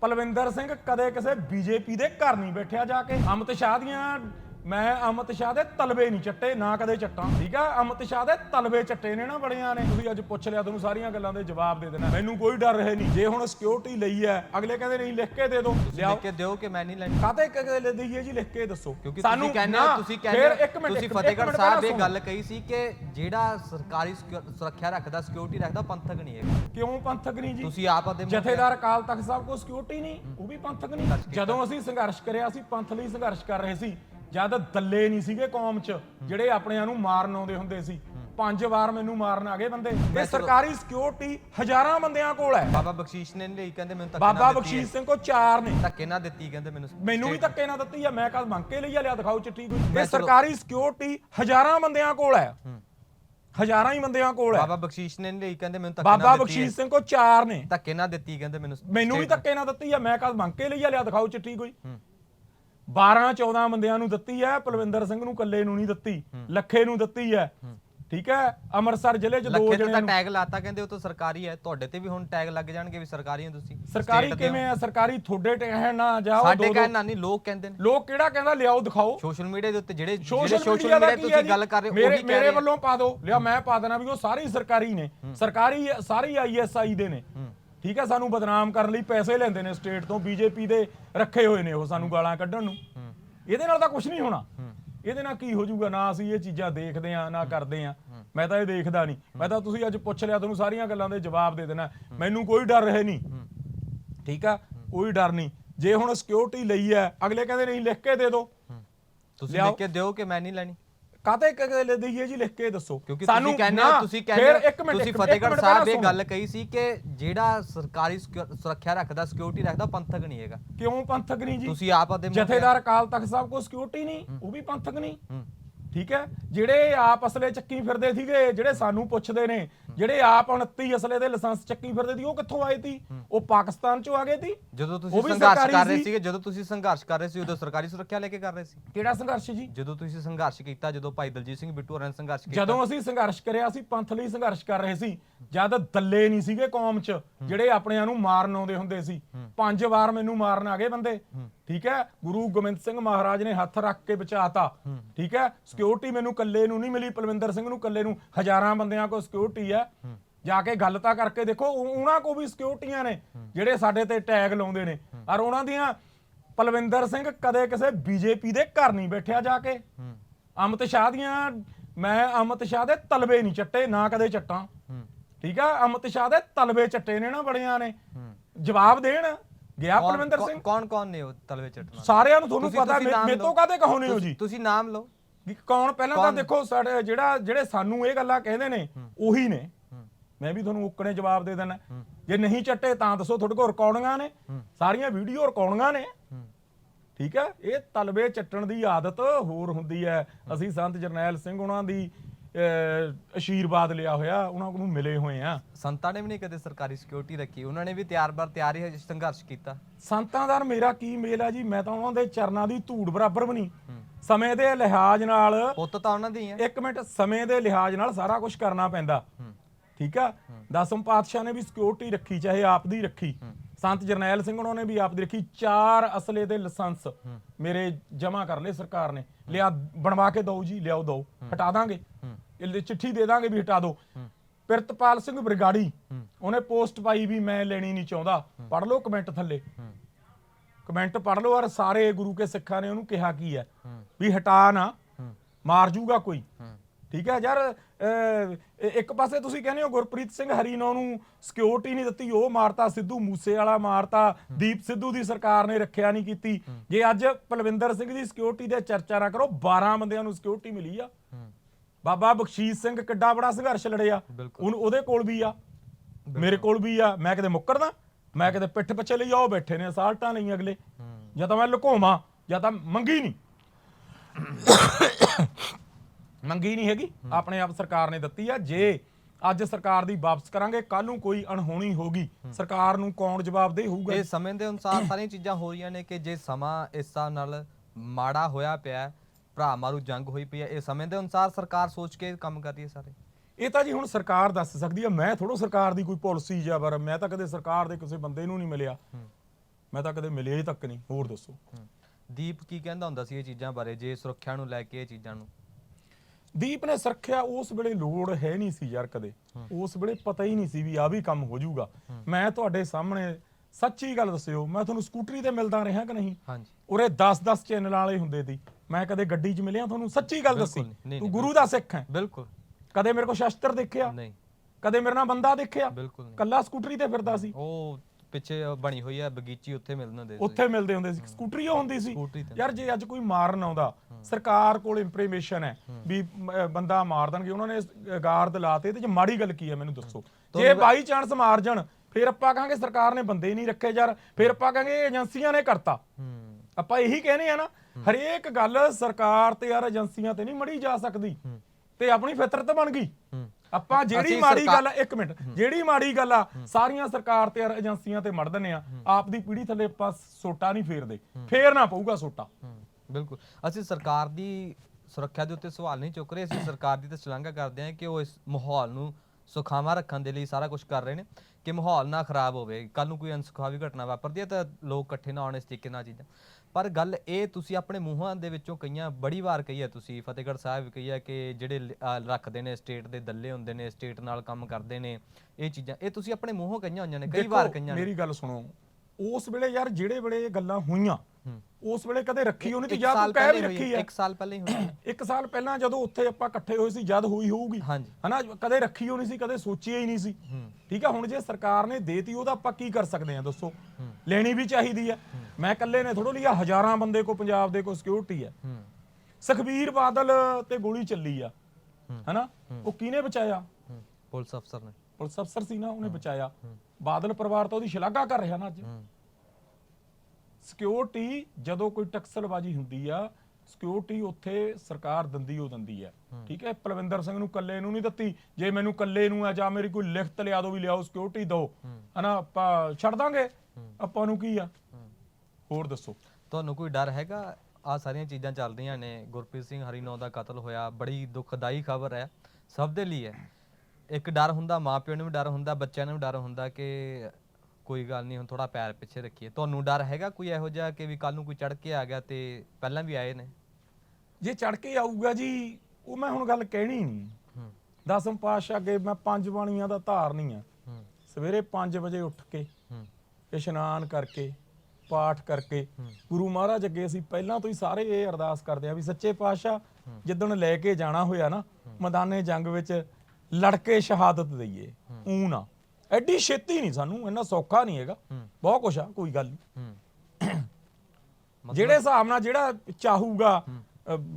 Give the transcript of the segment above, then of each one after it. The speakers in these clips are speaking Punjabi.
ਪਲਵਿੰਦਰ ਸਿੰਘ ਕਦੇ ਕਿਸੇ ਬੀਜੇਪੀ ਦੇ ਘਰ ਨਹੀਂ ਬੈਠਿਆ ਜਾ ਕੇ। ਅਮਿਤ ਸ਼ਾਹ ਦੀਆਂ ਮੈਂ ਅਮਿਤ ਸ਼ਾਹ ਦੇ ਤਲਵੇ ਨਹੀਂ ਚੱਟੇ ਨਾ ਕਦੇ ਚੱਟਾਂ। ਠੀਕ ਆ? ਅਮਿਤ ਸ਼ਾਹ ਦੇ ਤਲਵੇ ਚੱਟੇ ਨੇ ਨਾ ਬੜਿਆਂ ਨੇ। ਤੁਸੀਂ ਅੱਜ ਪੁੱਛ ਲਿਆ ਤੁਹਾਨੂੰ ਸਾਰੀਆਂ ਗੱਲਾਂ ਦੇ ਜਵਾਬ ਦੇ ਦੇਣਾ। ਮੈਨੂੰ ਕੋਈ ਡਰ ਰਹੇ ਨਹੀਂ। ਜੇ ਹੁਣ ਸਿਕਿਉਰਿਟੀ ਲਈ ਹੈ ਅਗਲੇ ਕਹਿੰਦੇ ਨਹੀਂ ਲਿਖ ਕੇ ਦੇ ਦਿਓ। ਲਿਖ ਕੇ ਦਿਓ ਕਿ ਮੈਂ ਨਹੀਂ ਲੈਣੀ? ਕਾਤੇ ਕਦੇ ਦਈਏ ਜੀ ਲਿਖ ਕੇ ਦੱਸੋ। ਕਿਉਂਕਿ ਤੁਸੀਂ ਕਹਿੰਦੇ ਹੋ ਤੁਸੀਂ ਕਹਿੰਦੇ ਹੋ- ਤੁਸੀਂ ਫਤਿਹਗੜ੍ਹ ਸਾਹਿਬ ਇਹ ਗੱਲ ਕਹੀ ਸੀ ਕਿ ਜਿਹੜਾ ਸਰਕਾਰੀ ਸੁਰੱਖਿਆ ਰੱਖਦਾ ਸਿਕਿਉਰਿਟੀ ਰੱਖਦਾ ਪੰਥਕ ਨਹੀਂ ਹੈਗਾ। ਕਿਉਂ ਪੰਥਕ ਨਹੀਂ ਜੀ? ਤੁਸੀਂ ਆਪ ਆਦੇ ਜਥੇਦਾਰ ਅਕਾਲ ਤਖਤ ਸਾਹਿਬ ਕੋਲ ਸਿਕਿਉਰਿਟੀ ਨਹੀਂ ਉਹ ਵੀ ਪੰਥਕ ਨਹੀਂ। ਜਦੋਂ ਅਸੀਂ ਸੰਘਰਸ਼ ਕਰਿਆ ਸੀ ਪੰਥ ਲਈ ਸੰਘਰਸ਼ ਕਰ ਰਹੇ ਸੀ। ਜਦ ਦੱਲੇ ਨਹੀਂ ਸੀਗੇ ਕੌਮ 'ਚ ਜਿਹੜੇ ਆਪਣਿਆਂ ਨੂੰ ਮਾਰਨ ਆਉਂਦੇ ਹੁੰਦੇ ਸੀ। ਪੰਜ ਵਾਰ ਮੈਨੂੰ ਮਾਰਨ ਆ ਗਏ ਬੰਦੇ। ਤੇ ਸਰਕਾਰੀ ਸਿਕਿਉਰਿਟੀ ਹਜ਼ਾਰਾਂ ਬੰਦਿਆਂ ਕੋਲ ਹੈ। ਬਾਬਾ ਬਖਸ਼ੀਸ਼ ਨੇ ਲਈ ਕਹਿੰਦੇ ਮੈਨੂੰ ਧੱਕੇ ਬਾਬਾ ਬਖਸ਼ੀਸ਼ ਸਿੰਘ ਕੋ ਚਾਰ ਨੇ। ਧੱਕੇ ਨਾਲ ਦਿੱਤੀ ਕਹਿੰਦੇ ਮੈਨੂੰ ਮੈਨੂੰ ਵੀ ਧੱਕੇ ਨਾਲ ਦਿੱਤੀ ਆ ਮੈਂ ਕਦ ਮੰਗ ਕੇ ਲਈ ਆ ਲਿਆ ਦਿਖਾਓ ਚਿੱਠੀ ਕੋਈ। ਤੇ ਸਰਕਾਰੀ ਸਿਕਿਉਰਿਟੀ ਹਜ਼ਾਰਾਂ ਬੰਦਿਆਂ ਕੋਲ ਹੈ। ਹਜ਼ਾਰਾਂ ਹੀ ਬੰਦਿਆਂ ਕੋਲ ਹੈ। ਬਾਬਾ ਬਖਸ਼ੀਸ਼ ਨੇ ਲਈ ਕਹਿੰਦੇ ਮੈਨੂੰ ਧੱਕੇ ਬਾਬਾ ਬਖਸ਼ੀਸ਼ ਸਿੰਘ ਕੋ ਚਾਰ ਨੇ। ਧੱਕੇ ਨਾਲ ਦਿੱਤੀ ਕਹਿੰਦੇ ਮੈਨੂੰ ਮੈਨੂੰ ਵੀ ਧੱਕੇ ਨਾਲ ਦਿੱਤੀ ਆ ਮੈਂ ਕਦ ਮੰਗ ਕੇ ਲਈ ਆ ਲਿਆ ਦਿਖਾਓ ਚਿੱਠੀ ਕੋਈ। 12 14 ਬੰਦਿਆਂ ਨੂੰ ਦਿੱਤੀ ਹੈ ਪਲਵਿੰਦਰ ਸਿੰਘ ਨੂੰ ਇਕੱਲੇ ਨੂੰ ਨਹੀਂ ਦਿੱਤੀ ਲੱਖੇ ਨੂੰ ਦਿੱਤੀ ਹੈ। ਠੀਕ ਹੈ? ਅੰਮ੍ਰਿਤਸਰ ਜ਼ਿਲ੍ਹੇ 'ਚ ਦੋ ਜਣਿਆਂ ਨੂੰ ਟੈਗ ਲਾਤਾ ਕਹਿੰਦੇ ਉਹ ਤਾਂ ਸਰਕਾਰੀ ਹੈ। ਤੁਹਾਡੇ ਤੇ ਵੀ ਹੁਣ ਟੈਗ ਲੱਗ ਜਾਣਗੇ ਵੀ ਸਰਕਾਰੀ ਹੋ ਤੁਸੀਂ। ਸਰਕਾਰੀ। ਕਿਵੇਂ ਆ? ਸਰਕਾਰੀ ਤੁਹਾਡੇ ਟਹਿਣ ਨਾ ਜਾਓ ਸਾਡੇ ਕਹਿਣ ਨਾਲ ਨਹੀਂ ਲੋਕ ਕਹਿੰਦੇ ਨੇ। ਲੋਕ ਕਿਹੜਾ ਕਹਿੰਦਾ ਲਿਆਓ ਦਿਖਾਓ। ਸੋਸ਼ਲ ਮੀਡੀਆ ਦੇ ਉੱਤੇ ਜਿਹੜੇ ਜਿਹੜੇ ਸੋਸ਼ਲ ਮੀਡੀਆ ਤੁਸੀਂ ਗੱਲ ਕਰ ਰਹੇ ਹੋ ਮੇਰੇ। ਵੱਲੋਂ ਪਾ ਦਿਓ। ਲਿਆ ਮੈਂ ਪਾ ਦੇਣਾ ਵੀ ਉਹ ਸਾਰੇ ਸਰਕਾਰੀ ਨੇ। ਸਰਕਾਰੀ ਸਾਰੀ ਆਈਐਸਆਈ ਦੇ ਨੇ। ਠੀਕ ਹੈ ਸਾਨੂੰ ਬਦਨਾਮ ਕਰਨ ਲਈ ਪੈਸੇ ਲੈਂਦੇ ਨੇ ਸਟੇਟ ਤੋਂ ਬੀਜੇਪੀ ਦੇ ਰੱਖੇ ਹੋਏ ਨੇ ਉਹ ਸਾਨੂੰ ਗਾਲਾਂ ਕੱਢਣ ਨੂੰ। ਇਹਦੇ ਨਾਲ ਤਾਂ ਕੁਝ ਨਹੀਂ ਹੋਣਾ। ਇਹਦੇ ਨਾਲ ਕੀ ਹੋ ਜਾਊਗਾ? ਨਾ ਅਸੀਂ ਇਹ ਚੀਜ਼ਾਂ ਦੇਖਦੇ ਆ ਨਾ ਕਰਦੇ ਆ ਮੈਂ ਤਾਂ ਇਹ ਦੇਖਦਾ ਨਹੀਂ। ਮੈਂ ਤਾਂ ਤੁਸੀਂ ਅੱਜ ਪੁੱਛ ਲਿਆ ਤੁਹਾਨੂੰ ਸਾਰੀਆਂ ਗੱਲਾਂ ਦੇ ਜਵਾਬ ਦੇ ਦੇਣਾ। ਮੈਨੂੰ ਕੋਈ ਡਰ ਰਹੇ ਨਹੀਂ। ਠੀਕ ਆ? ਕੋਈ ਡਰ ਨਹੀਂ। ਜੇ ਹੁਣ ਸਿਕਿਉਰਿਟੀ ਲਈ ਹੈ ਅਗਲੇ ਕਹਿੰਦੇ ਨਹੀਂ ਲਿਖ ਕੇ ਦੇ ਦਿਓ ਤੁਸੀਂ। ਲਿਖ ਕੇ ਦਿਓ ਕਿ ਮੈਂ ਨਹੀਂ ਲੈਣੀ? ਕਾਤੇ ਕਦੇ ਦਈਏ ਜੀ ਲਿਖ ਕੇ ਦੱਸੋ? ਕਿਉਂਕਿ ਤੁਸੀਂ ਕਹਿੰਦੇ ਹੋ ਤੁਸੀਂ ਕਹਿੰਦੇ ਹੋ ਤੁਸੀਂ ਫਤਿਹਗੜ੍ਹ ਸਾਹਿਬ ਇਹ ਗੱਲ ਕਹੀ ਸੀ ਕਿ ਜਿਹੜਾ ਸਰਕਾਰੀ ਸੁਰੱਖਿਆ ਰੱਖਦਾ ਸਿਕਿਉਰਿਟੀ ਰੱਖਦਾ ਪੰਥਕ ਨਹੀਂ ਹੈਗਾ। ਕਿਉਂ ਪੰਥਕ ਨਹੀਂ ਜੀ? ਤੁਸੀਂ ਆਪ ਆਦੇ ਜਥੇਦਾਰ ਅਕਾਲ ਤਖਤ ਸਾਹਿਬ ਕੋਲ ਸਿਕਿਉਰਿਟੀ ਨਹੀਂ ਉਹ ਵੀ ਪੰਥਕ ਨਹੀਂ। ਠੀਕ ਹੈ? ਜਿਹੜੇ ਆਪ ਅਸਲੇ ਚੱਕੀ ਫਿਰਦੇ ਸੀਗੇ ਜਿਹੜੇ ਸਾਨੂੰ ਪੁੱਛਦੇ ਨੇ ਜਿਹੜੇ ਆਪ 29 ਅਸਲੇ ਦੇ ਲਾਇਸੈਂਸ ਚੱਕੀ ਫਿਰਦੇ ਸੀ ਉਹ ਕਿੱਥੋਂ ਆਏ ਸੀ? ਉਹ ਪਾਕਿਸਤਾਨ ਚੋਂ ਆ ਗਏ ਸੀ? ਜਦੋਂ ਉਹ ਤੁਸੀਂ ਵੀ ਸੰਘਰਸ਼ ਸਰਕਾਰੀ ਕਰ ਰਹੇ ਸੀ। ਸੀਗੇ ਜਦੋਂ ਤੁਸੀਂ ਸੰਘਰਸ਼ ਕਰ ਰਹੇ ਸੀ ਉਦੋਂ ਸਰਕਾਰੀ ਸੁਰੱਖਿਆ ਲੈ ਕੇ ਕਰ ਰਹੇ ਸੀ? ਕਿਹੜਾ ਸੰਘਰਸ਼ ਜੀ? ਜਦੋਂ ਤੁਸੀਂ ਸੰਘਰਸ਼ ਕੀਤਾ ਜਦੋਂ ਭਾਈ ਦਲਜੀਤ ਸਿੰਘ ਬਿੱਟੂ ਹੋਰਾਂ ਨੇ ਸੰਘਰਸ਼ ਕੀਤਾ। ਜਦੋਂ ਅਸੀਂ ਸੰਘਰਸ਼ ਕਰਿਆ ਸੀ ਪੰਥ ਲਈ ਸੰਘਰਸ਼ ਕਰ ਰਹੇ ਸੀ। ਜਦ ਦੱਲੇ ਨਹੀਂ ਸੀਗੇ ਕੌਮ 'ਚ ਜਿਹੜੇ ਆਪਣਿਆਂ ਨੂੰ ਮਾਰਨ ਆਉਂਦੇ ਹੁੰਦੇ ਸੀ। ਪੰਜ ਵਾਰ ਮੈਨੂੰ ਮਾਰਨ ਆ ਗਏ ਬੰਦੇ। ਠੀਕ ਹੈ? ਗੁਰੂ ਗੋਬਿੰਦ ਸਿੰਘ ਮਹਾਰਾਜ ਨੇ ਹੱਥ ਰੱਖ ਕੇ ਬਚਾਤਾ। ਠੀਕ ਹੈ? ਸਿਕਿਉਰਿਟੀ ਮੈਨੂੰ ਕੱਲੇ ਨੂੰ ਨਹੀਂ ਮਿਲੀ ਪਲਵਿੰਦਰ ਸਿੰਘ ਨੂੰ ਕੱਲੇ ਨੂੰ। ਹਜ਼ਾਰਾਂ ਬੰਦਿਆਂ ਕੋਲ ਸਿਕਿਉਰਿਟੀ ਹੈ। ਜਾ ਕੇ ਗੱਲ ਤਾਂ ਕਰਕੇ ਦੇਖੋ ਉਹ- ਉਹਨਾਂ ਕੋ ਵੀ ਸਿਕਿਉਰਿਟੀਆਂ ਨੇ ਜਿਹੜੇ ਸਾਡੇ ਤੇ ਟੈਗ ਲਾਉਂਦੇ ਨੇ। ਔਰ ਉਹਨਾਂ ਦੀਆਂ ਪਲਵਿੰਦਰ ਸਿੰਘ ਕਦੇ ਕਿਸੇ ਬੀਜੇਪੀ ਦੇ ਘਰ ਨਹੀਂ ਬੈਠਿਆ ਜਾ ਕੇ। ਅਮਿਤ ਸ਼ਾਹ ਦੀਆਂ ਮੈਂ ਅਮਿਤ ਸ਼ਾਹ ਦੇ ਤਲਵੇ ਨਹੀਂ ਚੱਟੇ ਨਾ ਕਦੇ ਚੱਟਾਂ। ਠੀਕ ਆ ਅਮਿਤ ਸ਼ਾਹ ਦੇ ਤਲਵੇ ਚੱਟੇ ਨੇ ਨਾ ਬੜਿਆਂ ਨੇ। ਜਵਾਬ ਦੇਣ ਗਿਆ ਪਲਵਿੰਦਰ ਸਿੰਘ? ਕੌਣ ਕੌਣ ਨੇ ਉਹ ਤਲਵੇ ਚਟਣਾ ਸਾਰਿਆਂ ਨੂੰ ਤੁਹਾਨੂੰ ਪਤਾ ਮੇਤੋਂ ਲਓ। ਕਾਦੇ ਕਹੋਨੇ ਹੋ ਜੀ? ਤੁਸੀਂ ਨਾਮ ਲਓ। ਵੀ ਕੌਣ ਪਹਿਲਾਂ ਤਾਂ? ਦੇਖੋ ਸਾਡੇ ਜਿਹੜਾ ਜਿਹੜੇ ਸਾਨੂੰ ਇਹ ਗੱਲਾਂ ਕਹਿੰਦੇ ਨੇ ਉਹੀ ਨੇ। ਮੈਂ ਵੀ ਤੁਹਾਨੂੰ ਉੱਕਣੇ ਜਵਾਬ ਦੇ ਦੇਣਾ ਜੇ ਨਹੀਂ ਚੱਟੇ ਤਾਂ ਦੱਸੋ ਤੁਹਾਡੇ ਕੋਲ ਰਿਕਾਰਡਿੰਗਾਂ ਨੇ। ਸਾਰੀਆਂ ਵੀਡੀਓ ਰਿਕਾਰਡਿੰਗਾਂ ਨੇ। ਠੀਕ ਹੈ ਇਹ ਤਲਵੇ ਚੱਟਣ ਦੀ ਆਦਤ ਹੋਰ ਹੁੰਦੀ ਹੈ। ਅਸੀਂ ਸੰਤ ਜਰਨੈਲ ਸਿੰਘ ਉਹਨਾਂ ਦੀ ਅਹ, ਆਸ਼ੀਰਵਾਦ ਲਿਆ ਹੋਇਆ ਉਹਨਾਂ ਨੂੰ ਮਿਲੇ ਹੋਏ ਆ। ਸੰਤਾਂ ਨੇ ਵੀ ਨਹੀਂ ਕਦੇ ਸਰਕਾਰੀ ਸਿਕਿਉਰਿਟੀ ਰੱਖੀ। ਉਹਨਾਂ ਨੇ ਵੀ ਤਿਆਰ ਬਰ ਤਿਆਰ ਹੀ ਸੰਘਰਸ਼ ਕੀਤਾ। ਸੰਤਾਂ ਦਾ ਮੇਰਾ ਕੀ ਮੇਲ ਹੈ ਜੀ? ਮੈਂ ਤਾਂ ਉਹਨਾਂ ਦੇ ਚਰਨਾਂ ਦੀ ਧੂੜ ਬਰਾਬਰ ਵੀ ਨਹੀਂ। ਸਮੇਂ ਦੇ ਲਿਹਾਜ਼ ਨਾਲ ਪੁੱਤ ਤਾਂ ਉਹਨਾਂ ਦੀ ਹੈ। ਇੱਕ ਮਿੰਟ ਸਮੇਂ ਦੇ ਲਿਹਾਜ਼ ਨਾਲ ਸਾਰਾ ਕੁਝ ਕਰਨਾ ਪੈਂਦਾ। ਠੀਕ ਆ? ਦਸਮ ਪਾਤਸ਼ਾਹ ਨੇ ਵੀ ਸਿਕਿਉਰਿਟੀ ਰੱਖੀ ਚਾਹੇ ਆਪ ਦੀ ਰੱਖੀ। ਸੰਤ ਜਰਨੈਲ ਸਿੰਘ ਉਹਨਾਂ ਨੇ ਵੀ ਆਪ ਦੀ ਰੱਖੀ। ਚਾਰ ਅਸਲੇ ਦੇ ਲਾਇਸੈਂਸ ਮੇਰੇ ਜਮ੍ਹਾਂ ਕਰ ਲਏ ਸਰਕਾਰ ਨੇ। ਲਿਆ ਬਣਵਾ ਕੇ ਦਿਓ ਜੀ ਲਿਆਓ ਦਿਓ। ਹਟਾ ਦਾਂਗੇ। ਇਹ ਚਿੱਠੀ ਦੇ ਦਾਂਗੇ ਵੀ ਹਟਾ ਦਿਓ ਪ੍ਰਿਤਪਾਲ ਸਿੰਘ ਬ੍ਰਿਗਾੜੀ ਉਹਨੇ ਪੋਸਟ ਪਾਈ ਵੀ ਮੈਂ ਲੈਣੀ ਨਹੀਂ ਚਾਹੁੰਦਾ। ਪੜ ਲਓ ਕਮੈਂਟ ਥੱਲੇ। ਕਮੈਂਟ ਪੜ ਲਓ ਔਰ ਸਾਰੇ ਗੁਰੂ ਕੇ ਸਿੱਖਾਂ ਨੇ ਉਹਨੂੰ ਕਿਹਾ ਕੀ ਹੈ? ਵੀ ਹਟਾ ਨਾ ਮਾਰ ਜੂਗਾ ਕੋਈ। ਠੀਕ ਹੈ ਯਾਰ ਇੱਕ ਪਾਸੇ ਤੁਸੀਂ ਕਹਿੰਦੇ ਹੋ ਗੁਰਪ੍ਰੀਤ ਸਿੰਘ ਹਰੀਨੋ ਨੂੰ ਸਿਕਿਉਰਿਟੀ ਨਹੀਂ ਦਿੱਤੀ ਉਹ ਮਾਰਤਾ ਸਿੱਧੂ ਮੂਸੇ ਵਾਲਾ ਮਾਰਤਾ ਦੀਪ ਸਿੱਧੂ ਦੀ ਸਰਕਾਰ ਨੇ ਰੱਖਿਆ ਨਹੀਂ ਕੀਤੀ। ਜੇ ਅੱਜ ਪਲਵਿੰਦਰ ਸਿੰਘ ਦੀ ਸਿਕਿਉਰਿਟੀ ਦੇ ਚਰਚਾ ਨਾ ਕਰੋ 12 ਬੰਦਿਆਂ ਨੂੰ ਸਿਕਿਉਰਿਟੀ ਮਿਲੀ ਆ। ਬਾਬਾ ਬਖਸ਼ੀਸ਼ ਸਿੰਘ ਕਿੱਡਾ ਬੜਾ ਸੰਘਰਸ਼ ਲੜਿਆ। ਉਹਦੇ ਕੋਲ ਵੀ ਆ ਮੇਰੇ ਕੋਲ ਵੀ ਆ ਮੈਂ ਕਿਤੇ ਮੁੱਕਰਦਾ? ਮੈਂ ਕਿਤੇ ਪਿੱਠ ਪਿੱਛੇ ਲਈ ਆਓ, ਬੈਠੇ ਨੇ, ਅਸਾਲਟਾਂ ਲਈ ਅਗਲੇ। ਜਾਂ ਤਾਂ ਮੈਂ ਲੁਕੋਵਾਂ, ਜਾਂ ਤਾਂ ਮੰਗੀ ਨਹੀਂ। ਮੰਗੀ ਨਹੀਂ ਹੈਗੀ, ਆਪਣੇ ਆਪ ਸਰਕਾਰ ਨੇ ਦਿੱਤੀ ਆ। ਜੇ ਅੱਜ ਸਰਕਾਰ ਦੀ ਵਾਪਸ ਕਰਾਂਗੇ ਕੱਲ ਨੂੰ ਕੋਈ ਅਣਹੋਣੀ ਹੋਗੀ ਸਰਕਾਰ ਨੂੰ ਕੌਣ ਜਵਾਬਦੇਹ ਹੋਊਗਾ? ਇਹ ਸਮੇਂ ਦੇ ਅਨੁਸਾਰ ਸਾਰੀਆਂ ਚੀਜ਼ਾਂ ਹੋ ਰਹੀਆਂ ਨੇ ਕਿ ਜੇ ਸਮਾਂ ਇਸ ਹਿਸਾਬ ਨਾਲ ਮਾੜਾ ਹੋਇਆ ਪਿਆ, ਭਰਾ ਮਾਰੂ ਜੰਗ ਹੋਈ ਪਈ ਹੈ ਇਹ ਸਮੇਂ ਦੇ ਅਨੁਸਾਰ ਸਰਕਾਰ ਸੋਚ ਕੇ ਕੰਮ ਕਰ ਰਹੀ ਹੈ ਸਾਰੇ। ਇਹ ਤਾਂ ਜੀ ਹੁਣ ਸਰਕਾਰ ਦੱਸ ਸਕਦੀ ਆ ਮੈਂ ਥੋੜੋ ਸਰਕਾਰ ਦੀ ਕੋਈ ਪਾਲਿਸੀ ਜਾਂ ਪਰ ਮੈਂ ਤਾਂ ਕਦੇ ਸਰਕਾਰ ਦੇ ਕਿਸੇ ਬੰਦੇ ਨੂੰ ਨਹੀਂ ਮਿਲਿਆ। ਮੈਂ ਤਾਂ ਕਦੇ ਮਿਲਿਆ ਹੀ ਤੱਕ ਨਹੀਂ ਹੋਰ ਦੱਸੋ। ਦੀਪ ਕੀ ਕਹਿੰਦਾ ਹੁੰਦਾ ਸੀ ਇਹ ਚੀਜ਼ਾਂ ਬਾਰੇ ਜੇ ਸੁਰੱਖਿਆ ਨੂੰ ਲੈ ਕੇ ਇਹ ਚੀਜ਼ਾਂ ਨੂੰ? ਦੀਪ ਨੇ ਸੁਰੱਖਿਆ ਉਸ ਵੇਲੇ ਲੋੜ ਹੈ ਨਹੀਂ ਸੀ ਯਾਰ ਕਦੇ। ਉਸ ਵੇਲੇ ਪਤਾ ਹੀ ਨਹੀਂ ਸੀ ਵੀ ਆ ਵੀ ਕੰਮ ਹੋ ਜਾਊਗਾ। ਮੈਂ ਤੁਹਾਡੇ ਸਾਹਮਣੇ ਸੱਚੀ ਗੱਲ ਦੱਸਿਓ ਮੈਂ ਤੁਹਾਨੂੰ ਸਕੂਟਰੀ ਤੇ ਮਿਲਦਾ ਰਿਹਾ ਕਿ ਨਹੀਂ? ਹਾਂਜੀ। ਉਰੇ 10-10 ਚੈਨਲ ਵਾਲੇ ਹੁੰਦੇ ਸੀ। ਮੈਂ ਕਦੇ ਗੱਡੀ 'ਚ ਮਿਲਿਆ ਤੁਹਾਨੂੰ ਸੱਚੀ ਗੱਲ ਦੱਸੀ? ਤੂੰ ਗੁਰੂ ਦਾ ਸਿੱਖ ਹੈ। ਬਿਲਕੁਲ। ਕਦੇ ਮੇਰੇ ਕੋਲ ਸ਼ਸਤਰ ਦੇਖਿਆ ਨਹੀਂ। ਕਦੇ ਮੇਰੇ ਨਾਲ ਬੰਦਾ ਦੇਖਿਆ ਬਿਲਕੁਲ ਨਹੀਂ। ਕੱਲਾ ਸਕੂਟਰੀ ਤੇ ਫਿਰਦਾ ਸੀ। ਉਹ ਪਿੱਛੇ ਬਣੀ ਹੋਈ ਹੈ ਬਗੀਚੀ ਉੱਥੇ ਮਿਲਦੇ ਹੁੰਦੇ ਸੀ। ਉੱਥੇ ਮਿਲਦੇ ਹੁੰਦੇ ਸੀ ਸਕੂਟਰੀ ਉਹ ਹੁੰਦੀ ਸੀ। ਸਕੂਟਰੀ ਤੇ। ਯਾਰ ਜੇ ਅੱਜ ਕੋਈ ਮਾਰਨ ਆਉਂਦਾ ਸਰਕਾਰ ਕੋਲ ਇੰਫੋਰਮੇਸ਼ਨ ਹੈ ਵੀ ਬੰਦਾ ਮਾਰ ਦੇਣਗੇ। ਉਹਨਾਂ ਨੇ ਗਾਰਡ ਲਾਤੇ ਤੇ ਜੇ ਮਾੜੀ ਗੱਲ ਕੀ ਹੈ ਮੈਨੂੰ ਦੱਸੋ। ਜੇ ਬਾਈ ਚਾਂਸ ਮਾਰ ਜਾਣ ਫਿਰ ਆਪਾਂ ਕਹਾਂਗੇ ਸਰਕਾਰ ਨੇ ਬੰਦੇ ਨਹੀਂ ਰੱਖੇ ਯਾਰ। ਫਿਰ ਆਪਾਂ ਕਹਾਂਗੇ ਇਹ ਏਜੰਸੀਆਂ ਨੇ ਕਰਤਾ। ਹੂੰ। ਆਪਾਂ ਇਹੀ ਕਹਿੰਦੇ ਆ ਨਾ ਹਰੇਕ ਗੱਲ ਸਰਕਾਰ ਤੇ ਯਾਰ ਏਜੰਸੀਆਂ ਤੇ ਨਹੀਂ ਮੜੀ ਜਾ ਸਕਦੀ। ਤੇ ਆਪਣੀ ਫਿਤਰਤ ਬਣ ਗਈ। ਆਪਾਂ ਜਿਹੜੀ ਮਾੜੀ ਗੱਲ ਇੱਕ ਮਿੰਟ ਜਿਹੜੀ ਮਾੜੀ ਗੱਲ ਆ ਸਾਰੀਆਂ ਸਰਕਾਰ ਤੇ ਏਜੰਸੀਆਂ ਤੇ ਮੜ ਦਿੰਨੇ ਆ। ਆਪ ਦੀ ਪੀੜੀ ਥੱਲੇ ਆਪਾਂ ਸੋਟਾ ਨਹੀਂ ਫੇਰਦੇ। ਫੇਰ ਨਾ ਪਊਗਾ ਸੋਟਾ। ਬਿਲਕੁਲ। ਅਸੀਂ ਸਰਕਾਰ ਦੀ ਸੁਰੱਖਿਆ ਦੇ ਉੱਤੇ ਸਵਾਲ ਨਹੀਂ ਚੁੱਕ ਰਹੇ। ਅਸੀਂ ਸਰਕਾਰ ਦੀ ਤਾਂ ਸ਼ਲਾਘਾ ਕਰਦੇ ਹਾਂ ਕਿ ਉਹ ਇਸ ਮਾਹੌਲ ਨੂੰ ਸੁਖਾਵਾਂ ਰੱਖਣ ਦੇ ਲਈ ਸਾਰਾ ਕੁਝ ਕਰ ਰਹੇ ਨੇ ਕਿ ਮਾਹੌਲ ਨਾ ਖਰਾਬ ਹੋਵੇ। ਕੱਲ ਨੂੰ ਕੋਈ ਅਨਸੁਖਾਵੀ ਘਟਨਾ ਵਾਪਰਦੀ ਹੈ ਤਾਂ ਲੋਕ ਇਕੱਠੇ ਨਾ ਆਉਣ ਇਸ ਤਰੀਕੇ ਨਾਲ ਚੀਜ਼ਾਂ। ਪਰ ਗੱਲ ਇਹ ਤੁਸੀਂ ਆਪਣੇ ਮੂੰਹਾਂ ਦੇ ਵਿੱਚੋਂ ਕਈਆਂ ਬੜੀ ਵਾਰ ਕਹੀ ਹੈ ਤੁਸੀਂ ਫਤਿਹਗੜ੍ਹ ਸਾਹਿਬ ਕਹੀ ਹੈ ਕਿ ਜਿਹੜੇ ਲ- ਅਹ ਰੱਖਦੇ ਨੇ ਸਟੇਟ ਦੇ ਦੱਲੇ ਹੁੰਦੇ ਨੇ ਸਟੇਟ ਨਾਲ ਕੰਮ ਕਰਦੇ ਨੇ ਇਹ ਚੀਜ਼ਾਂ ਇਹ ਤੁਸੀਂ ਆਪਣੇ ਮੂੰਹੋਂ ਕਹੀਆਂ ਹੋਈਆਂ ਨੇ ਕਈ ਵਾਰ ਦੇਖੋ, ਕਹੀਆਂ ਨੇ। ਮੇਰੀ ਗੱਲ ਸੁਣੋ ਉਸ ਵੇਲੇ ਯਾਰ ਜਿਹੜੇ ਵੇਲੇ ਇਹ ਗੱਲਾਂ ਹੋਈਆਂ। ਉਸ ਵੇਲੇ ਕਦੇ ਰੱਖੀ ਹੋਣੀ ਤੇ ਜਾਂ ਤੂੰ ਕਹਿ ਵੀ ਰੱਖੀ ਹੈ, ਸਾਲ ਪਹਿਲੇ ਹੀ ਹੋਈ। ਇੱਕ ਸਾਲ ਪਹਿਲਾਂ ਜਦੋਂ ਉੱਥੇ ਆਪਾਂ ਇਕੱਠੇ ਹੋਏ ਸੀ ਜਦ ਹੋਈ ਹੋਊਗੀ। ਹਨਾ ਕਦੇ ਰੱਖੀ ਹੋਣੀ ਸੀ ਕਦੇ ਸੋਚੀ ਹੀ ਨਹੀਂ ਸੀ। ਠੀਕ ਆ ਹੁਣ ਜੇ ਸਰਕਾਰ ਨੇ ਦੇਤੀ ਉਹਦਾ ਆਪਾਂ ਕੀ ਕਰ ਸਕਦੇ ਆ ਦੱਸੋ? ਲੈਣੀ ਵੀ ਚਾਹੀਦੀ ਹੈ। ਮੈਂ ਇਕੱਲੇ ਨੇ ਥੋੜੋ ਲਿਆ ਹਜ਼ਾਰਾਂ ਬੰਦੇ ਕੋ ਪੰਜਾਬ ਦੇ ਕੋ ਸਿਕਿਉਰਿਟੀ ਹੈ। ਸੁਖਬੀਰ ਬਾਦਲ ਤੇ ਗੋਲੀ ਚੱਲੀ ਆ। ਹਨਾ? ਉਹ ਕਿਹਨੇ ਬਚਾਇਆ? ਪੁਲਿਸ ਅਫਸਰ ਨੇ। ਪੁਲਿਸ ਅਫਸਰ ਸੀ ਨਾ ਉਹਨੇ ਬਚਾਇਆ। ਬਾਦਲ ਪਰਿਵਾਰ ਤਾਂ ਉਹਦੀ ਸ਼ਲਾਘਾ ਕਰ ਰਿਹਾ ਨਾ ਅੱਜ। ਹੂੰ। ਸਿਕਿਉਰਿਟੀ ਜਦੋਂ ਕੋਈ ਟਕਸਲਬਾਜੀ ਹੁੰਦੀ ਆ ਸਿਕਿਉਰਿਟੀ ਉੱਥੇ ਸਰਕਾਰ ਦਿੰਦੀ ਉਹ ਦਿੰਦੀ ਆ। ਠੀਕ ਹੈ ਪਲਵਿੰਦਰ ਸਿੰਘ ਨੂੰ ਕੱਲੇ ਨੂੰ ਨਹੀਂ ਦਿੱਤੀ। ਜੇ ਮੈਨੂੰ ਕੱਲੇ ਨੂੰ ਆ ਜਾਂ ਮੇਰੀ ਕੋਈ ਲਿਖਤ ਲਿਆ ਦੋ ਵੀ ਲਿਆਓ ਸਿਕਿਉਰਿਟੀ ਦਿਓ ਹਨਾ ਆਪਾਂ ਛੱਡ ਦਾਂਗੇ। ਆਪਾਂ ਨੂੰ ਕੀ ਆ? ਹੋਰ ਦੱਸੋ। ਤੁਹਾਨੂੰ ਕੋਈ ਡਰ ਹੈਗਾ? ਆ ਸਾਰੀਆਂ ਚੀਜ਼ਾਂ ਚੱਲ ਰਹੀਆਂ ਨੇ। ਗੁਰਪ੍ਰੀਤ ਸਿੰਘ ਹਰੀਨੌ ਦਾ ਕਤਲ ਹੋਇਆ। ਬੜੀ ਦੁਖਦਾਈ ਖਬਰ ਹੈ। ਸਭ ਦੇ ਲਈ ਹੈ। ਇੱਕ ਡਰ ਹੁੰਦਾ ਮਾਪਿਆਂ ਨੂੰ ਵੀ ਡਰ ਹੁੰਦਾ ਬੱਚਿਆਂ ਨੂੰ ਵੀ ਡਰ ਹੁੰਦਾ ਕਿ ਕੋਈ ਗੱਲ ਨਹੀਂ ਹੁਣ ਥੋੜਾ ਪੈਰ ਪਿੱਛੇ ਰੱਖੀਏ। ਤੁਹਾਨੂੰ ਡਰ ਹੈਗਾ ਕੋਈ ਇਹੋ ਜਿਹਾ ਕਿ ਵੀ ਕੱਲ ਨੂੰ ਕੋਈ ਚੜ ਕੇ ਆ ਗਿਆ ਤੇ ਪਹਿਲਾਂ ਵੀ ਆਏ ਨੇ? ਜੇ ਚੜ ਕੇ ਆਊਗਾ ਜੀ ਉਹ ਮੈਂ ਹੁਣ ਗੱਲ ਕਹਿਣੀ ਨਹੀਂ। ਦਸਮ ਪਾਤਸ਼ਾਹ ਅੱਗੇ ਮੈਂ ਪੰਜ ਬਾਣੀਆਂ ਦਾ ਧਾਰਨੀ ਆ। ਸਵੇਰੇ 5 ਵਜੇ ਉੱਠ ਕੇ ਇਸ਼ਨਾਨ ਕਰਕੇ ਪਾਠ ਕਰਕੇ ਗੁਰੂ ਮਹਾਰਾਜ ਅੱਗੇ ਅਸੀਂ ਪਹਿਲਾਂ ਤੋਂ ਹੀ ਸਾਰੇ ਇਹ ਅਰਦਾਸ ਕਰਦੇ ਆ ਵੀ ਸੱਚੇ ਪਾਤਸ਼ਾਹ ਜਿੱਦਣ ਲੈ ਕੇ ਜਾਣਾ ਹੋਇਆ ਨਾ ਮੈਦਾਨੇ ਜੰਗ ਵਿੱਚ ਲੜ ਕੇ ਸ਼ਹਾਦਤ ਦਈਏ। ਊ ਨਾ। ਐਡੀ ਛੇਤੀ ਨਹੀਂ ਸਾਨੂੰ ਇੰਨਾ ਸੌਖਾ ਨਹੀਂ ਹੈਗਾ। ਬਹੁਤ ਕੁਛ ਆ ਕੋਈ ਗੱਲ ਨਹੀਂ। ਜਿਹੜੇ ਹਿਸਾਬ ਨਾਲ ਜਿਹੜਾ ਚਾਹੂਗਾ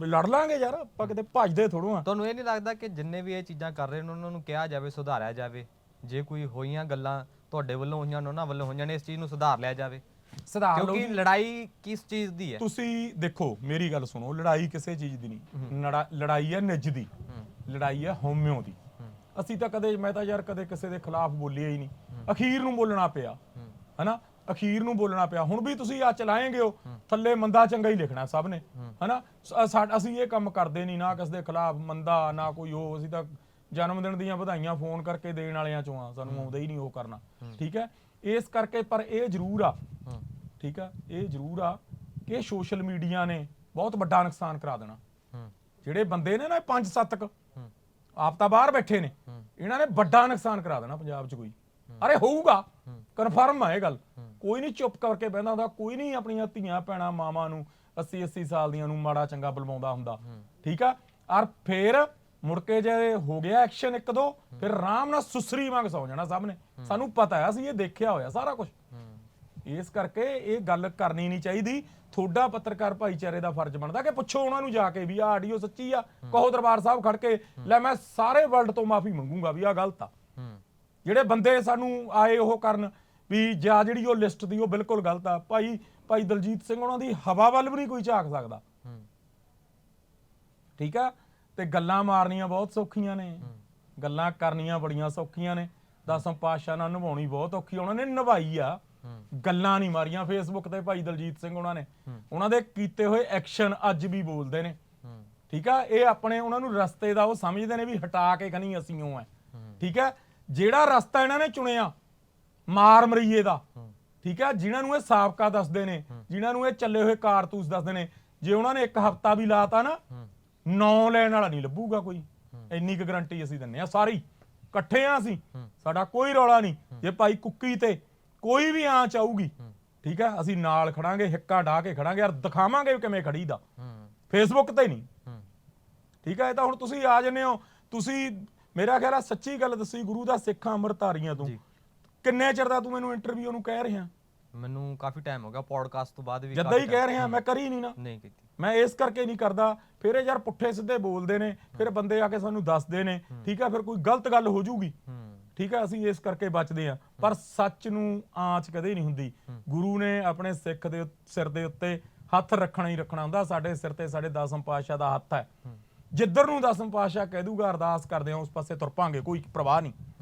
ਲੜ ਲਾਂਗੇ ਯਾਰ ਆਪਾਂ ਕਿਤੇ ਭੱਜਦੇ ਥੋੜੋ ਆ। ਤੁਹਾਨੂੰ ਇਹ ਨਹੀਂ ਲੱਗਦਾ ਕਿ ਜਿੰਨੇ ਵੀ ਇਹ ਚੀਜ਼ਾਂ ਕਰ ਰਹੇ ਨੇ ਉਹਨਾਂ ਨੂੰ ਕਿਹਾ ਜਾਵੇ ਸੁਧਾਰਿਆ ਜਾਵੇ? ਜੇ ਕੋਈ ਹੋਈਆਂ ਗੱਲਾਂ ਤੁਹਾਡੇ ਵੱਲੋਂ ਹੋਈਆਂ ਉਹਨਾਂ ਵੱਲੋਂ ਹੋਈਆਂ ਨੇ ਇਸ ਚੀਜ਼ ਨੂੰ ਸੁਧਾਰ ਲਿਆ ਜਾਵੇ? ਸੁਧਾਰ ਲਓ ਕਿਉਂਕਿ ਲੜਾਈ ਕਿਸ ਚੀਜ਼ ਦੀ ਹੈ? ਤੁਸੀਂ ਦੇਖੋ ਮੇਰੀ ਗੱਲ ਸੁਣੋ ਲੜਾਈ ਕਿਸੇ ਚੀਜ਼ ਦੀ ਨਹੀਂ। ਲੜਾ- ਲੜਾਈ ਹੈ ਨਿੱਜ ਦੀ। ਲੜਾਈ ਹੈ ਹਉਮਿਓ ਦੀ। ਅਸੀਂ ਤਾਂ ਕਦੇ ਮੈਂ ਤਾਂ ਯਾਰ ਕਦੇ ਕਿਸੇ ਦੇ ਖਿਲਾਫ ਬੋਲਿਆ ਹੀ ਨਹੀਂ। ਅਖੀਰ ਨੂੰ ਬੋਲਣਾ ਪਿਆ। ਹਨਾ? ਅਖੀਰ ਨੂੰ ਬੋਲਣਾ ਪਿਆ। ਹੁਣ ਵੀ ਤੁਸੀਂ ਆ ਚਲਾਏਂਗੇ ਹੋ। ਥੱਲੇ ਮੰਦਾ ਚੰਗਾ ਹੀ ਲਿਖਣਾ ਸਭ ਨੇ। ਹਨਾ? ਅਸੀਂ ਇਹ ਕੰਮ ਕਰਦੇ ਨਹੀਂ ਨਾ ਕਿਸੇ ਦੇ ਖਿਲਾਫ ਮੰਦਾ ਨਾ ਕੋਈ ਉਹ। ਅਸੀਂ ਤਾਂ ਜਨਮ ਦਿਨ ਦੀਆਂ ਵਧਾਈਆਂ ਫੋਨ ਕਰਕੇ ਦੇਣ ਵਾਲਿਆਂ ਚੋਂ ਆ। ਸਾਨੂੰ ਆਉਂਦਾ ਹੀ ਨਹੀਂ ਉਹ ਕਰਨਾ। ਠੀਕ ਹੈ? ਇਸ ਕਰਕੇ ਪਰ ਇਹ ਜ਼ਰੂਰ ਆ। ਠੀਕ ਆ? ਇਹ ਜ਼ਰੂਰ ਆ ਕਿ ਸੋਸ਼ਲ ਮੀਡੀਆ ਨੇ ਬਹੁਤ ਵੱਡਾ ਨੁਕਸਾਨ ਕਰਾ ਦੇਣਾ। ਜਿਹੜੇ ਬੰਦੇ ਨੇ ਨਾ ਇਹ ਪੰਜ ਸੱਤ ਕੁ ਹੂੰ ਆਪ ਤਾਂ ਬਾਹਰ ਬੈਠੇ ਨੇ। ਇਹਨਾਂ ਨੇ ਵੱਡਾ ਨੁਕਸਾਨ ਕਰਾ ਦੇਣਾ ਪੰਜਾਬ 'ਚ ਕੋਈ। ਅਰੇ ਹੋਊਗਾ। ਕਨਫਰਮ ਆ ਇਹ ਗੱਲ। ਕੋਈ ਨਹੀਂ ਚੁੱਪ ਕਰਕੇ ਬਹਿੰਦਾ ਹੁੰਦਾ, ਕੋਈ ਨਹੀਂ ਆਪਣੀਆਂ ਧੀਆਂ ਭੈਣਾਂ ਮਾਵਾਂ ਨੂੰ 80 80 ਸਾਲ ਦੀਆਂ ਨੂੰ ਮਾੜਾ ਚੰਗਾ ਬੁਲਵਾਉਂਦਾ ਹੁੰਦਾ। ਠੀਕ ਆ? ਔਰ ਫੇਰ ਮੁੜ ਕੇ ਜੇ ਹੋ ਗਿਆ ਐਕਸ਼ਨ ਇੱਕ ਦੋ, ਫਿਰ ਆਰਾਮ ਨਾਲ ਸੁਸਰੀ ਵਾਂਗ ਸੌ ਜਾਣਾ ਸਭ ਨੇ। ਸਾਨੂੰ ਪਤਾ ਹੈ ਅਸੀਂ ਇਹ ਦੇਖਿਆ ਹੋਇਆ ਸਾਰਾ ਕੁਝ ਇਸ ਕਰਕੇ ਇਹ ਗੱਲ ਕਰਨੀ ਨਹੀਂ ਚਾਹੀਦੀ। ਤੁਹਾਡਾ ਪੱਤਰਕਾਰ ਭਾਈਚਾਰੇ ਦਾ ਫਰਜ਼ ਬਣਦਾ ਕਿ ਪੁੱਛੋ ਉਹਨਾਂ ਨੂੰ ਜਾ ਕੇ ਵੀ ਆ ਆਡੀਓ ਸੱਚੀ ਆ। ਕਹੋ ਦਰਬਾਰ ਸਾਹਿਬ ਖੜ ਕੇ ਲੈ ਮੈਂ ਸਾਰੇ ਵਰਲਡ ਤੋਂ ਮਾਫੀ ਮੰਗੂੰਗਾ ਵੀ ਆ ਗਲਤ ਆ। ਜਿਹੜੇ ਬੰਦੇ ਸਾਨੂੰ ਆਏ ਉਹ ਕਰਨ ਵੀ ਜਾਂ ਜਿਹੜੀ ਉਹ ਲਿਸਟ ਦੀ ਉਹ ਬਿਲਕੁਲ ਗਲਤ ਆ। ਭਾਈ ਭਾਈ ਦਲਜੀਤ ਸਿੰਘ ਉਹਨਾਂ ਦੀ ਹਵਾ ਵੱਲ ਵੀ ਨਹੀਂ ਕੋਈ ਝਾਕ ਸਕਦਾ। ਠੀਕ ਆ? ਤੇ ਗੱਲਾਂ ਮਾਰਨੀਆਂ ਬਹੁਤ ਸੌਖੀਆਂ ਨੇ। ਗੱਲਾਂ ਕਰਨੀਆਂ ਬੜੀਆਂ ਸੌਖੀਆਂ ਨੇ। ਦਸਮ ਪਾਤਸ਼ਾਹ ਨਾਲ ਨਿਭਾਉਣੀ ਬਹੁਤ ਔਖੀ ਉਹਨਾਂ ਨੇ ਨਿਭਾਈ ਆ। ਗੱਲਾਂ ਨਹੀਂ ਮਾਰੀਆਂ ਫੇਸਬੁੱਕ ਤੇ ਭਾਈ ਦਲਜੀਤ ਸਿੰਘ ਉਹਨਾਂ ਨੇ। ਉਹਨਾਂ ਦੇ ਕੀਤੇ ਹੋਏ ਐਕਸ਼ਨ ਅੱਜ ਵੀ ਬੋਲਦੇ ਨੇ। ਠੀਕ ਆ? ਇਹ ਆਪਣੇ ਉਹਨਾਂ ਨੂੰ ਰਸਤੇ ਦਾ ਉਹ ਸਮਝਦੇ ਨੇ ਵੀ ਹਟਾ ਕੇ ਕਨੀ ਅਸੀਂ ਉਹ ਹੈ। ਠੀਕ ਹੈ ਜਿਹੜਾ ਰਸਤਾ ਇਹਨਾਂ ਨੇ ਚੁਣਿਆ ਮਾਰ ਮਰੀਏ ਦਾ। ਠੀਕ ਆ? ਜਿਨ੍ਹਾਂ ਨੂੰ ਇਹ ਸਾਬਕਾ ਦੱਸਦੇ ਨੇ ਜਿਨ੍ਹਾਂ ਨੂੰ ਇਹ ਚੱਲੇ ਹੋਏ ਕਾਰਤੂਸ ਦੱਸਦੇ ਨੇ ਜੇ ਉਹਨਾਂ ਨੇ ਇੱਕ ਹਫਤਾ ਵੀ ਲਾਤਾ ਨਾ ਨੌ ਲੈਣ ਵਾਲਾ ਨਹੀਂ ਲੱਭੂਗਾ ਕੋਈ। ਇੰਨੀ ਕੁ ਗਰੰਟੀ ਅਸੀਂ ਦਿੰਨੇ ਆ ਸਾਰੀ ਇਕੱਠੇ ਆ ਅਸੀਂ। ਸਾਡਾ ਕੋਈ ਰੌਲਾ ਨਹੀਂ। ਜੇ ਭਾਈ ਕੁੱਕੀ ਤੇ ਕੋਈ ਵੀ ਆਂਚ ਆਊਗੀ ਠੀਕ ਆ ਅਸੀਂ ਨਾਲ ਖੜਾਂਗੇ ਹਿੱਕਾ ਢਾ ਕੇ ਖੜਾਂਗੇ ਯਾਰ ਦਿਖਾਵਾਂਗੇ ਕਿਵੇਂ ਖੜੀਦਾ। ਹੂੰ ਫੇਸਬੁੱਕ ਤੇ ਨਹੀਂ। ਹੂੰ ਠੀਕ ਹੈ ਇਹ ਤਾਂ ਹੁਣ ਤੁਸੀਂ ਆ ਜੰਨੇ ਹੋ ਤੁਸੀਂ ਮੇਰਾ ਖਿਆਲ ਆ ਸੱਚੀ ਗੱਲ ਦੱਸੀ ਗੁਰੂ ਦਾ ਸਿੱਖਾਂ ਅੰਮ੍ਰਿਤਧਾਰੀਆਂ ਤੋਂ। ਕਿੰਨੇ ਚਿਰ ਦਾ ਤੂੰ ਮੈਨੂੰ ਇੰਟਰਵਿਊ ਨੂੰ ਕਹਿ ਰਿਹਾ? ਮੈਨੂੰ ਕਾਫੀ ਟਾਈਮ ਹੋ ਗਿਆ ਪੋਡਕਾਸਟ ਤੋਂ ਬਾਅਦ ਵੀ ਜਦਾਂ ਹੀ ਕਹਿ ਰਿਹਾ ਮੈਂ ਕਰੀ ਨਹੀਂ ਨਾ। ਨਹੀਂ ਕੀਤੀ। ਮੈਂ ਇਸ ਕਰਕੇ ਨਹੀਂ ਕਰਦਾ ਫਿਰ ਇਹ ਯਾਰ ਪੁੱਠੇ ਸਿੱਧੇ ਬੋਲਦੇ ਨੇ ਫਿਰ ਬੰਦੇ ਆ ਕੇ ਸਾਨੂੰ ਦੱਸਦੇ ਨੇ ਠੀਕ ਹੈ ਫਿਰ ਕੋਈ ਗਲਤ ਗੱਲ ਹੋ ਜਾਊਗੀ। ਹੂੰ। ਠੀਕ ਹੈ ਅਸੀਂ ਇਸ ਕਰਕੇ ਬਚਦੇ ਆ। ਪਰ ਸੱਚ ਨੂੰ ਆਂਚ ਕਦੇ ਨਹੀਂ ਹੁੰਦੀ। ਗੁਰੂ ਨੇ ਆਪਣੇ ਸਿੱਖ ਦੇ ਸਿਰ ਦੇ ਉੱਤੇ ਹੱਥ ਰੱਖਣਾ ਹੀ ਰੱਖਣਾ ਹੁੰਦਾ। ਸਾਡੇ ਸਿਰ ਤੇ ਸਾਡੇ ਦਸਮ ਪਾਤਸ਼ਾਹ ਦਾ ਹੱਥ ਹੈ। ਜਿੱਧਰ ਨੂੰ ਦਸਮ ਪਾਤਸ਼ਾਹ ਕਹਿ ਦੂਗਾ ਅਰਦਾਸ ਕਰਦੇ ਆ ਉਸ ਪਾਸੇ ਤੁਰ ਪਾਂਗੇ ਕੋਈ ਪ੍ਰਵਾਹ ਨਹੀਂ।